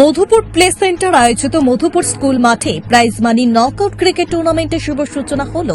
Madhupur play centre আয়োজিত Madhupur school মাঠে prize money knockout cricket টুর্নামেন্টের শুভ সূচনা হল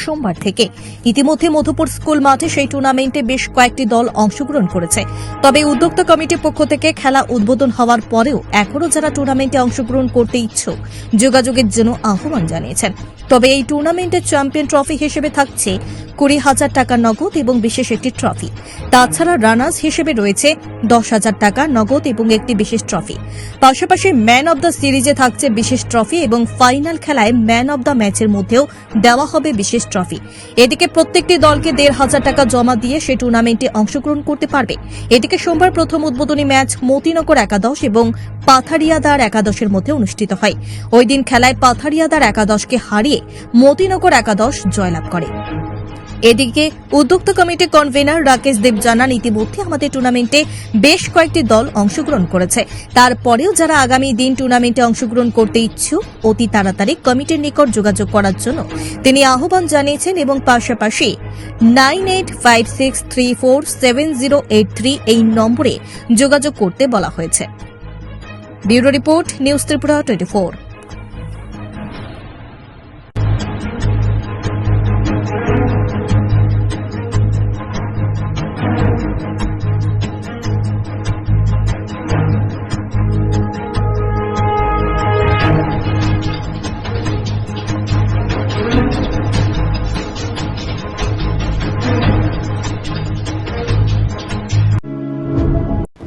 সোমবার থেকে। ইতিমধ্যে মধুপুর স্কুল মাঠে সেই টুর্নামেন্টে বেশ কয়েকটি দল অংশগ্রহণ করেছে। তবে উদ্যোক্তা কমিটির পক্ষ থেকে খেলা উদ্বোধন হওয়ার পরেও এখনও যারা টুর্নামেন্টে অংশগ্রহণ করতে ইচ্ছুক, যোগাযোগের জন্য আহ্বান জানিয়েছেন। তবে এই টুর্নামেন্টের চ্যাম্পিয়ন ট্রফি হিসেবে থাকছে কুড়ি হাজার টাকা নগদ এবং বিশেষ একটি ট্রফি। তাছাড়া রানার্স হিসেবে রয়েছে দশ হাজার টাকা নগদ এবং একটি বিশেষ ট্রফি। পাশাপাশি ম্যান অব দ্য সিরিজে থাকছে বিশেষ ট্রফি এবং ফাইনাল খেলায় ম্যান অব দ্য ম্যাচের মধ্যেও দেওয়া হবে বিশেষ ট্রফি। এদিকে প্রত্যেকটি দলকে দেড় হাজার টাকা জমা দিয়ে সে টুর্নামেন্টে অংশগ্রহণ করতে পারবে। এদিকে সোমবার প্রথম উদ্বোধনী ম্যাচ মতিনগর একাদশ এবং পাথারিয়াদার একাদশের মধ্যে অনুষ্ঠিত হয়। ওই দিন খেলায় পাথারিয়াদার একাদশকে হারিয়ে মতিনগর একাদশ জয়লাভ করে। এদিকে উদ্যোক্তা কমিটির কনভেনার রাকেশ দেব জানান, ইতিমধ্যে আমাদের টুর্নামেন্টে বেশ কয়েকটি দল অংশগ্রহণ করেছে। তারপরেও যারা আগামী দিন টুর্নামেন্টে অংশগ্রহণ করতে ইচ্ছুক, অতি তাড়াতাড়ি কমিটির নিকট যোগাযোগ করার জন্য তিনি আহ্বান জানিয়েছেন এবং পাশাপাশি nine eight five six three four seven zero eight three এই নম্বরে যোগাযোগ করতে বলা হয়েছে। Bureau report, news Tripura twenty